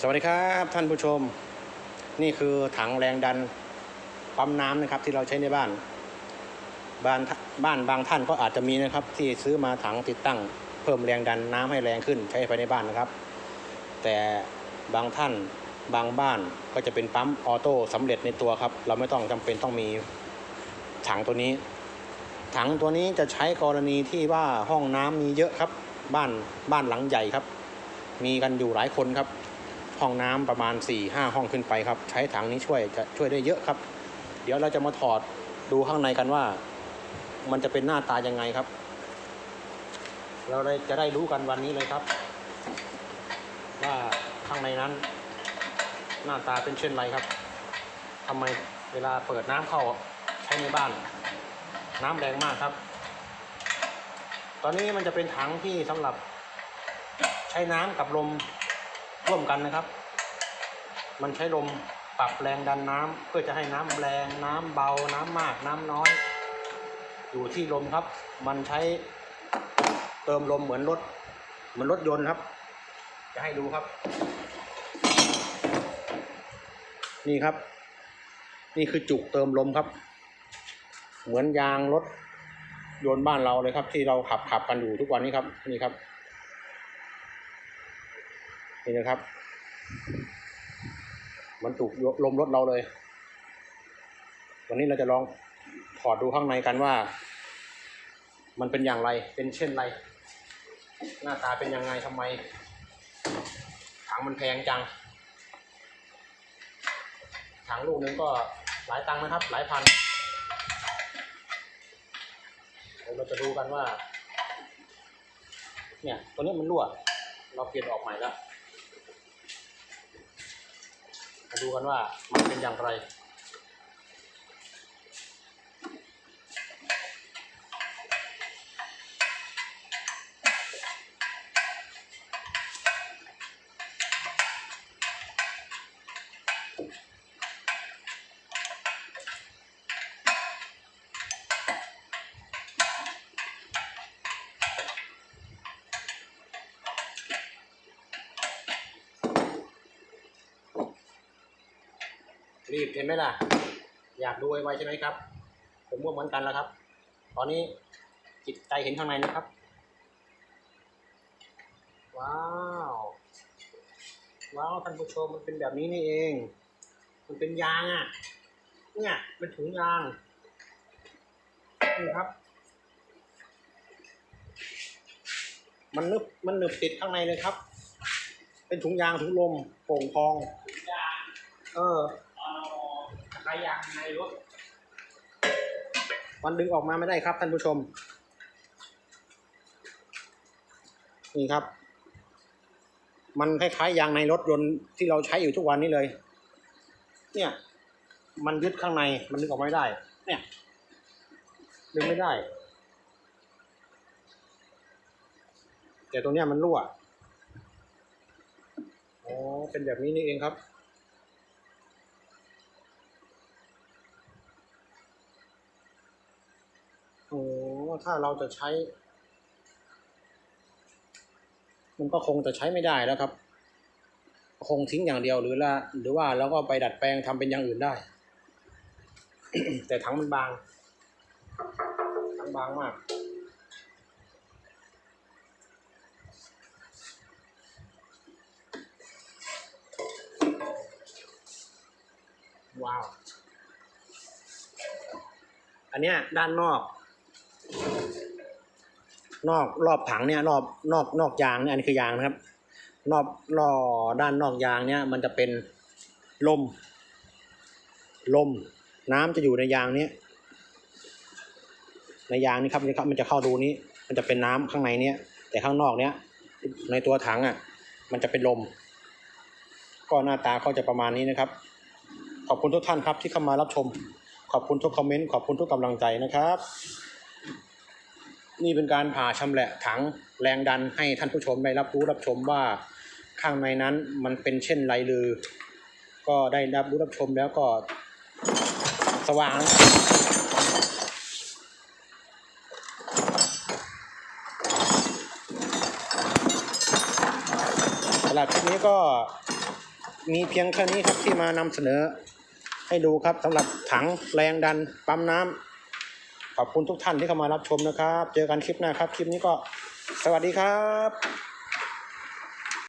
สวัสดีครับท่านผู้ชม นี่คือถังแรงดันปั๊มน้ำนะครับที่เราใช้ในบ้าน บ้านบ้านบางท่านก็อาจจะมีนะครับ ที่ซื้อมาถังติดตั้ง เพิ่มแรงดันน้ำให้แรงขึ้นใช้ภายในบ้านนะครับ แต่บางท่านบางบ้านก็จะเป็นปั๊มออโต้สำเร็จในตัวครับ เราไม่ต้องจำเป็นต้องมีถังตัวนี้ ถังตัวนี้จะใช้กรณีที่ว่าห้องน้ำมีเยอะครับ บ้านบ้านหลังใหญ่ครับ มีกันอยู่หลายคนครับ ห้องน้ำประมาณ4ี่ห้าห้องขึ้นไปครับ ใช้ถังนี้ช่วยจะช่วยได้เยอะครับ เดี๋ยวเราจะมาถอดดูข้างในกันว่า มันจะเป็นหน้าตายังไงครับ เราได้จะได้รู้กันวันนี้เลยครับ ว่าข้างในนั้น หน้าตาเป็นเช่นไรครับทำไมเวลาเปิดน้ำเข้าใช้ในบ้าน น้ำแรงมากครับ ตอนนี้มันจะเป็นถังที่สำหรับใช้น้ำกับลม ร่วมกันนะครับ มันใช้ลมปรับแรงดันน้ำเพื่อจะให้น้ำแรงน้ำเบาน้ำมากน้ำน้อย อยู่ที่ลมครับ มันใช้เติมลมเหมือนรถเหมือนรถยนต์ครับ จะให้ดูครับ นี่ครับ นี่คือจุกเติมลมครับ เหมือนยางรถยนต์บ้านเราเลยครับ ที่เราขับขับกันอยู่ทุกวันนี้ครับนี่ครับ นี่นะครับ มันถูกลมรถเราเลย วันนี้เราจะลองถอดดูข้างในกันว่า มันเป็นอย่างไร เป็นเช่นไร หน้าตาเป็นยังไงทำไม ถังมันแพงจัง ถังลูกนึงก็หลายตังค์นะครับ หลายพันเดี๋ยวเราจะดูกันว่า เนี่ย ตัวนี้มันรั่ว เราเปลี่ยนออกใหม่แล้ว มา ดูกันว่ามันเป็นอย่างไร รีบเห็นไหมล่ะ อยากดูไวๆใช่ไหมครับ ผมก็เหมือนกันแล้วครับ ตอนนี้จิตใจเห็นข้างในนะครับ ว้าว ว้าวท่านผู้ชมมันเป็นแบบนี้นี่เอง มันเป็นยางอะ เนี่ยเป็นถุงยางนี่ครับ มันนึบมันหนึบติดข้างในเลยครับ เป็นถุงยางถุงลมโป่งพอง เออายยางในรถมันดึงออกมาไม่ได้ครับท่านผู้ชม นี่ครับ มันคล้ายๆยางในรถยนต์ที่เราใช้อยู่ทุกวันนี้เลย เนี่ย มันยึดข้างในมันดึงออกไม่ได้ เนี่ย ดึงไม่ได้ แต่ตัวเนี้ยมันรั่วอ๋อเป็นแบบนี้นี่เองครับ อ้ถ้าเราจะใช้ มันก็คงจะใช้ไม่ได้แล้วครับ คงทิ้งอย่างเดียวหรือละหรือว่าเราก็ไปดัดแปลงทำเป็นอย่างอื่นได้ แต่ถังมันบางถังบางมากว้าว อันเนี้ยด้านนอก นอกรอบถังเนี่ยรอบนอกนอกยางเนี่ยอันนี้คือยางนะครับนอกนอด้านนอกยางเนี่ยมันจะเป็นลม ลม น้ำจะอยู่ในยางเนี้ยในยางนี่ครับนี่ครับมันจะเข้ารูนี้ มันจะเป็นน้ำข้างในเนี้ยแต่ข้างนอกเนี้ยในตัวถังอะ มันจะเป็นลม ก็หน้าตาก็จะประมาณนี้นะครับ ขอบคุณทุกท่านครับที่เข้ามารับชม ขอบคุณทุกคอมเมนต์ขอบคุณทุกกำลังใจนะครับ นี่เป็นการผ่าชำแหละถังแรงดันให้ท่านผู้ชมได้รับรู้รับชมว่าข้างในนั้นมันเป็นเช่นไรลือ ก็ได้รับรู้รับชมแล้วก็สว่างสำหรับคลิปนี้ก็มีเพียงแค่นี้ครับที่มานำเสนอให้ดูครับสำหรับถังแรงดันปั๊มน้ำ ขอบคุณทุกท่านที่เข้ามารับชมนะครับ เจอกันคลิปหน้าครับ คลิปนี้ก็สวัสดีครับ